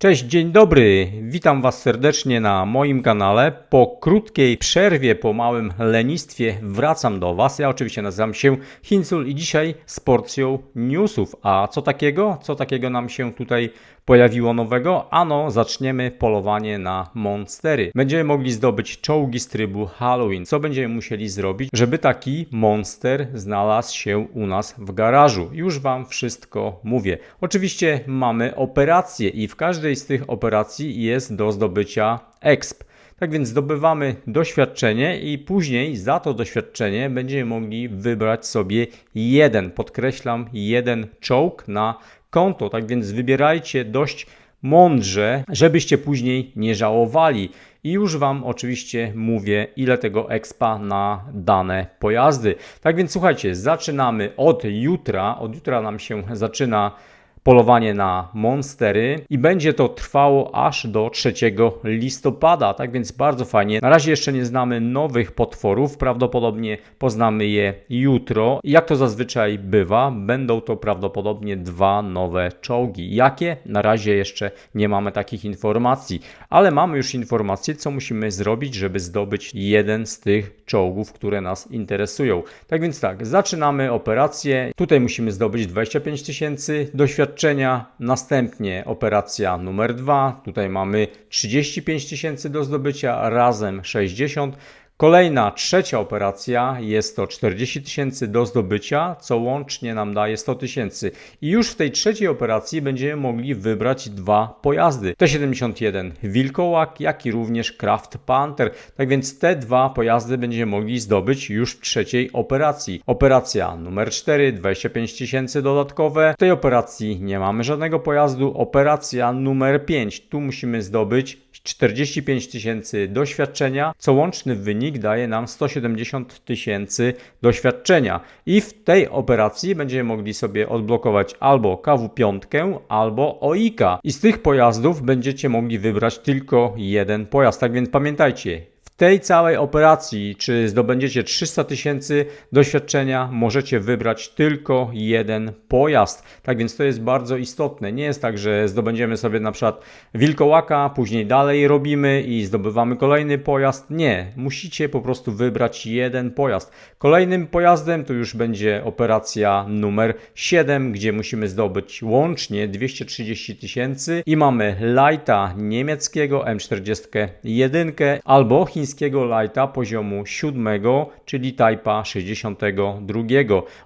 Cześć, dzień dobry. Witam Was serdecznie na moim kanale. Po krótkiej przerwie, po małym lenistwie wracam do Was. Ja oczywiście nazywam się Hincul i dzisiaj z porcją newsów. A co takiego? Co takiego nam się tutaj pojawiło nowego? Ano, zaczniemy polowanie na monstery. Będziemy mogli zdobyć czołgi z trybu Halloween. Co będziemy musieli zrobić, żeby taki monster znalazł się u nas w garażu? Już Wam wszystko mówię. Oczywiście mamy operacje i w każdej z tych operacji jest do zdobycia exp. Tak więc zdobywamy doświadczenie i później za to doświadczenie będziemy mogli wybrać sobie jeden, podkreślam, jeden czołg na konto. Tak więc wybierajcie dość mądrze, żebyście później nie żałowali. I już Wam oczywiście mówię, ile tego expa na dane pojazdy. Tak więc słuchajcie, zaczynamy od jutra. Od jutra nam się zaczyna polowanie na monstery i będzie to trwało aż do 3 listopada, tak więc bardzo fajnie. Na razie jeszcze nie znamy nowych potworów, prawdopodobnie poznamy je jutro. Jak to zazwyczaj bywa, będą to prawdopodobnie dwa nowe czołgi. Jakie? Na razie jeszcze nie mamy takich informacji, ale mamy już informacje, co musimy zrobić, żeby zdobyć jeden z tych czołgów, które nas interesują. Tak więc tak, zaczynamy operację. Tutaj musimy zdobyć 25 tysięcy doświadczenia. Następnie operacja numer 2. Tutaj mamy 35 tysięcy do zdobycia, razem 60. Kolejna, trzecia operacja jest to 40 tysięcy do zdobycia, co łącznie nam daje 100 tysięcy. I już w tej trzeciej operacji będziemy mogli wybrać dwa pojazdy. T-71 Wilkołak, jak i również Kraft Panther. Tak więc te dwa pojazdy będziemy mogli zdobyć już w trzeciej operacji. Operacja numer 4, 25 tysięcy dodatkowe. W tej operacji nie mamy żadnego pojazdu. Operacja numer 5, tu musimy zdobyć 45 tysięcy doświadczenia, co łączny wynik daje nam 170 tysięcy doświadczenia. I w tej operacji będziemy mogli sobie odblokować albo KW5, albo OIKA. I z tych pojazdów będziecie mogli wybrać tylko jeden pojazd. Tak więc pamiętajcie, tej całej operacji, czy zdobędziecie 300 tysięcy doświadczenia, możecie wybrać tylko jeden pojazd. Tak więc to jest bardzo istotne. Nie jest tak, że zdobędziemy sobie na przykład wilkołaka, później dalej robimy i zdobywamy kolejny pojazd. Nie, musicie po prostu wybrać jeden pojazd. Kolejnym pojazdem to już będzie operacja numer 7, gdzie musimy zdobyć łącznie 230 tysięcy i mamy lighta niemieckiego M41 albo chińskiego chińskiego lighta poziomu 7, czyli Type'a 62.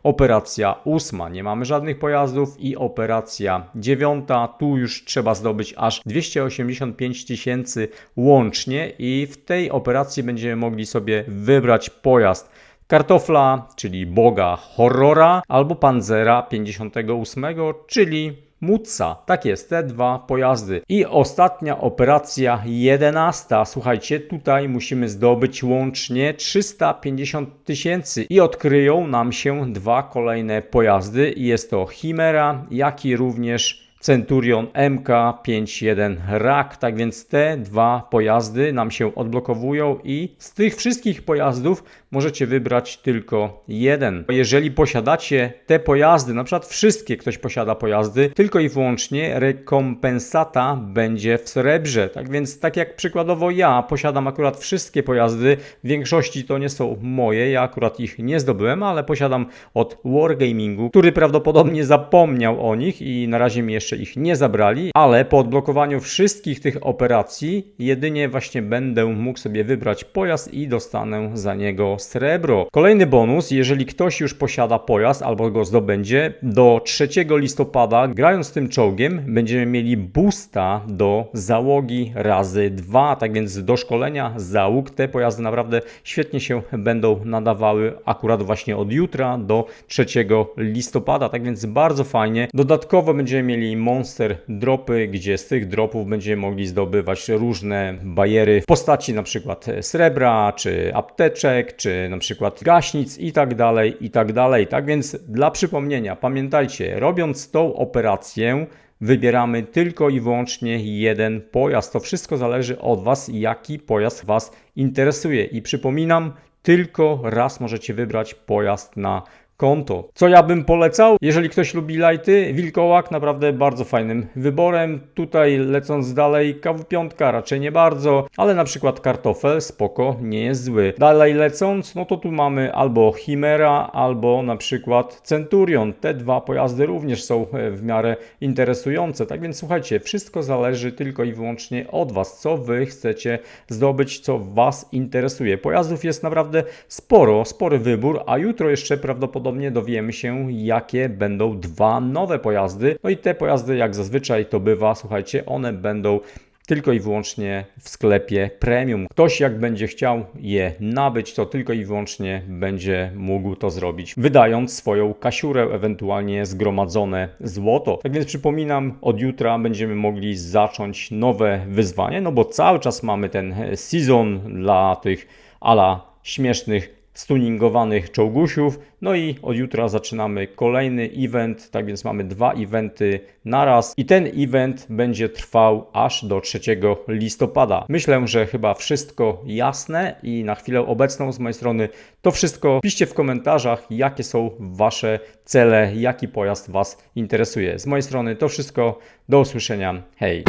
Operacja 8, nie mamy żadnych pojazdów i operacja 9, tu już trzeba zdobyć aż 285 tysięcy łącznie i w tej operacji będziemy mogli sobie wybrać pojazd kartofla, czyli boga horrora, albo panzera 58, czyli Mutsa. Tak jest, te dwa pojazdy. I ostatnia operacja, jedenasta. Słuchajcie, tutaj musimy zdobyć łącznie 350 tysięcy i odkryją nam się dwa kolejne pojazdy. Jest to Chimera, jak i również Centurion MK51 RAK. Tak więc te dwa pojazdy nam się odblokowują i z tych wszystkich pojazdów możecie wybrać tylko jeden. Jeżeli posiadacie te pojazdy, na przykład wszystkie ktoś posiada pojazdy, tylko i wyłącznie rekompensata będzie w srebrze. Tak więc tak jak przykładowo ja posiadam akurat wszystkie pojazdy, w większości to nie są moje, ja akurat ich nie zdobyłem, ale posiadam od Wargamingu, który prawdopodobnie zapomniał o nich i na razie mi jeszcze jeszcze ich nie zabrali, ale po odblokowaniu wszystkich tych operacji jedynie właśnie będę mógł sobie wybrać pojazd i dostanę za niego srebro. Kolejny bonus, jeżeli ktoś już posiada pojazd albo go zdobędzie, do 3 listopada grając tym czołgiem będziemy mieli boosta do załogi razy 2, tak więc do szkolenia załóg te pojazdy naprawdę świetnie się będą nadawały akurat właśnie od jutra do 3 listopada, tak więc bardzo fajnie. Dodatkowo będziemy mieli monster dropy, gdzie z tych dropów będziemy mogli zdobywać różne bariery w postaci na przykład srebra, czy apteczek, czy na przykład gaśnic i tak dalej, i tak dalej. Tak więc dla przypomnienia, pamiętajcie, robiąc tą operację, wybieramy tylko i wyłącznie jeden pojazd. To wszystko zależy od Was, jaki pojazd Was interesuje. I przypominam, tylko raz możecie wybrać pojazd na konto. Co ja bym polecał? Jeżeli ktoś lubi lighty, wilkołak naprawdę bardzo fajnym wyborem. Tutaj lecąc dalej, kawupiątka raczej nie bardzo, ale na przykład kartofel spoko, nie jest zły. Dalej lecąc, no to tu mamy albo Chimera, albo na przykład Centurion. Te dwa pojazdy również są e, w miarę interesujące. Tak więc słuchajcie, wszystko zależy tylko i wyłącznie od Was, co Wy chcecie zdobyć, co Was interesuje. Pojazdów jest naprawdę sporo, spory wybór, a jutro jeszcze prawdopodobnie dowiemy się, jakie będą dwa nowe pojazdy. No i te pojazdy, jak zazwyczaj to bywa, słuchajcie, one będą tylko i wyłącznie w sklepie premium. Ktoś jak będzie chciał je nabyć, to tylko i wyłącznie będzie mógł to zrobić, wydając swoją kasiurę, ewentualnie zgromadzone złoto. Tak więc przypominam, od jutra będziemy mogli zacząć nowe wyzwanie, no bo cały czas mamy ten sezon dla tych ala śmiesznych stuningowanych czołgusiów. No i od jutra zaczynamy kolejny event, tak więc mamy dwa eventy naraz i ten event będzie trwał aż do 3 listopada. Myślę, że chyba wszystko jasne i na chwilę obecną z mojej strony to wszystko. Piszcie w komentarzach, jakie są Wasze cele, jaki pojazd Was interesuje. Z mojej strony to wszystko. Do usłyszenia. Hej!